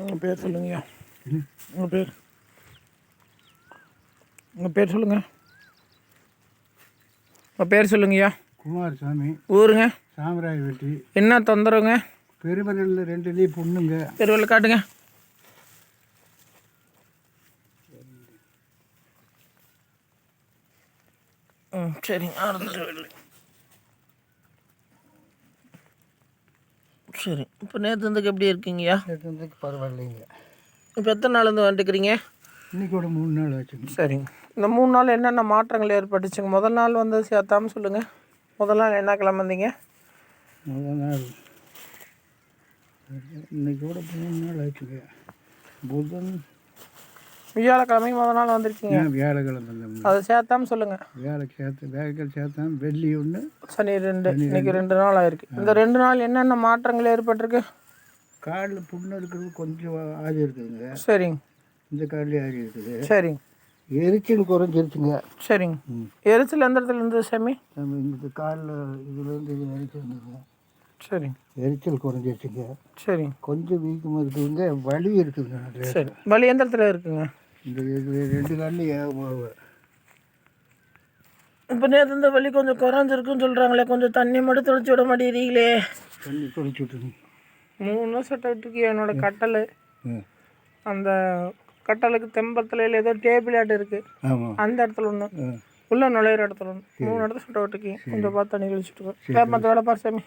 உங்கள் பேர் சொல்லுங்கய்யா. உங்கள் பேர்? உங்கள் பேர் சொல்லுங்கள் உங்கள் பேர் சொல்லுங்கய்யா. குமாரசாமி. ஊருங்க? சாமராயவெட்டி என்ன தொந்தரவுங்க? பெருமரலில் ரெண்டுலேயும் பொண்ணுங்க. பெருவெள்ள காட்டுங்க. ம் சரிங்க. அடுத்த சரி. இப்போ நேற்று இருந்துக்கு எப்படி இருக்கீங்கய்யா இருந்ததுக்கு பரவாயில்லைங்க. இப்போ எத்தனை நாள் இருந்து வந்துட்டுக்கிறீங்க இன்னைக்கோட மூணு நாள் ஆச்சுங்க சரிங்க. இந்த மூணு நாள் என்னென்ன மாற்றங்கள் ஏற்பட்டுச்சுங்க? முதல் நாள் வந்தது சேர்த்தாம சொல்லுங்கள் முதல் நாள் என்ன கிளம்பு வந்தீங்க? முதல் நாள். இன்னைக்கோட மூணு நாள் ஆச்சுங்க. புதன் வியாழக்கிழமை முதல் நாள் வந்திருக்கீங்க. வியாழக்கிழமை அதை சேர்த்தாம சொல்லுங்கள் வேலை சேர்த்து வேலைகள் சேர்த்தான் வெள்ளி ஒன்று சனி ரெண்டு இன்னைக்கு ரெண்டு. நாள் ஆயிருக்கு. இந்த ரெண்டு நாள் என்னென்ன மாற்றங்கள் ஏற்பட்டிருக்கு? காலில் புண்ணு இருக்கிறது கொஞ்சம் ஆதி இருக்குதுங்க. சரிங்க. இந்த கால்லேயே ஆதி இருக்குது. சரிங்க. எரிச்சல் குறைஞ்சிருச்சுங்க. சரிங்க. எரிச்சல் எந்த இடத்துல இருந்தது சாமி? நம்ம இந்த காலில் இதுலேருந்து இது எரிச்சல் இருந்ததுங்க சரிங்க. எரிச்சல் குறைஞ்சிருச்சுங்க. சரிங்க. கொஞ்சம் வீக்கமாக இருக்குதுங்க. வலி இருக்குதுங்க. சரி. வலி எந்த இடத்துல இருக்குங்க? இந்த இது ரெண்டு ஏகமாக இப்போ நேற்று இந்த வலி கொஞ்சம் குறைஞ்சிருக்குன்னு சொல்கிறாங்களே கொஞ்சம் தண்ணி மட்டும் தெளிச்சு விட மாட்டேங்கிறீங்களே. தண்ணி தொலைச்சி விட்டுருங்க. மூணு வருஷம் விட்டுருக்கு என்னோட கட்டல் அந்த கட்டலுக்கு தெம்பத்தில் ஏதோ டேபிள் ஆட்டு இருக்குது அந்த இடத்துல ஒன்று உள்ள நுழையிற இடத்துல ஒன்று மூணு இடத்துல சுட்ட விட்டுருக்கீங்க கொஞ்சம் பார்த்து தண்ணி கழிச்சுட்டு மற்ற வேலை பாரு சாமி.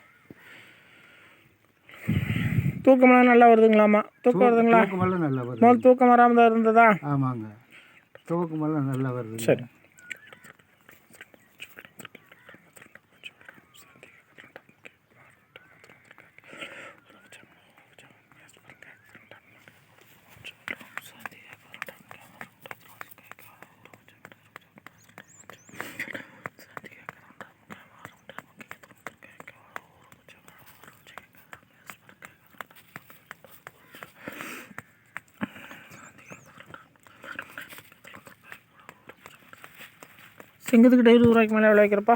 தூக்கமெல்லாம் நல்லா வருதுங்களாம்மா? தூக்கம் வருதுங்களா? தூக்கமெல்லாம் நல்லா வருது. முதல் தூக்கம் வராமல் தான் இருந்ததா? ஆமாங்க. தூக்கமெல்லாம் நல்லா வருது சரி. சிங்கத்துக்கிட்ட இருபது ரூபாய்க்கு மேலே விளைவிக்கிறப்பா